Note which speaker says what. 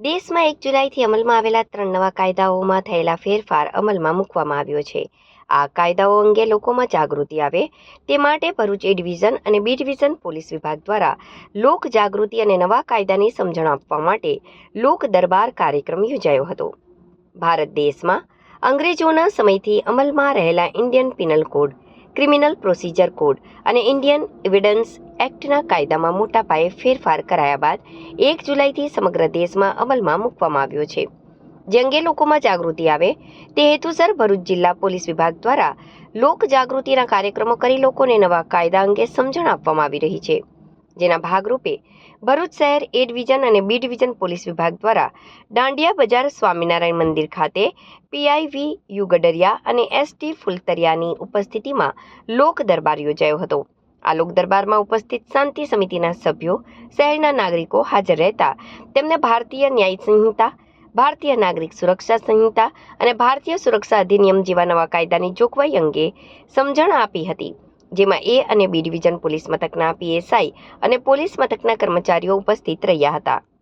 Speaker 1: દેશમાં એક જુલાઈથી અમલમાં આવેલા ત્રણ નવા કાયદાઓમાં થયેલા ફેરફાર અમલમાં મૂકવામાં આવ્યો છે. આ કાયદાઓ અંગે લોકોમાં જાગૃતિ આવે તે માટે ભરૂચ એ ડિવિઝન અને બી ડિવિઝન પોલીસ વિભાગ દ્વારા લોક જાગૃતિ અને નવા કાયદાની સમજણ આપવા માટે લોક દરબાર કાર્યક્રમ યોજાયો હતો. ભારત દેશમાં અંગ્રેજોના સમયથી અમલમાં રહેલા Indian penal code criminal procedure code અને ઇન્ડિયન એવિડન્સ એક્ટના કાયદામાં મોટા પાયે ફેરફાર કરાયા બાદ એક જુલાઈથી સમગ્ર દેશમાં અમલમાં મૂકવામાં આવ્યો છે. જે અંગે લોકોમાં જાગૃતિ આવે તે હેતુસર ભરૂચ જિલ્લા પોલીસ વિભાગ દ્વારા લોક જાગૃતિના કાર્યક્રમો કરી લોકોને નવા કાયદા અંગે સમજણ આપવામાં આવી રહી છે. જેના ભાગરૂપે ભરૂચ શહેર એ ડિવિઝન અને બી ડિવિઝન પોલીસ વિભાગ દ્વારા દાંડિયા બજાર સ્વામિનારાયણ મંદિર ખાતે પીઆઈવી યુ ગડરિયા અને એસટી ફુલતરિયાની ઉપસ્થિતિમાં લોક દરબાર યોજાયો હતો. આ લોક દરબારમાં ઉપસ્થિત શાંતિ સમિતિના સભ્યો, શહેરના નાગરિકો હાજર રહેતા, તેમને ભારતીય ન્યાય સંહિતા, ભારતીય નાગરિક સુરક્ષા સંહિતા અને ભારતીય સુરક્ષા અધિનિયમ જેવા નવા કાયદાની જોગવાઈ અંગે સમજણ આપી હતી. જેમાં એ અને બી ડિવિઝન પોલીસ મથકના પીએસઆઈ અને પોલીસ મથકના કર્મચારીઓ ઉપસ્થિત રહ્યા હતા.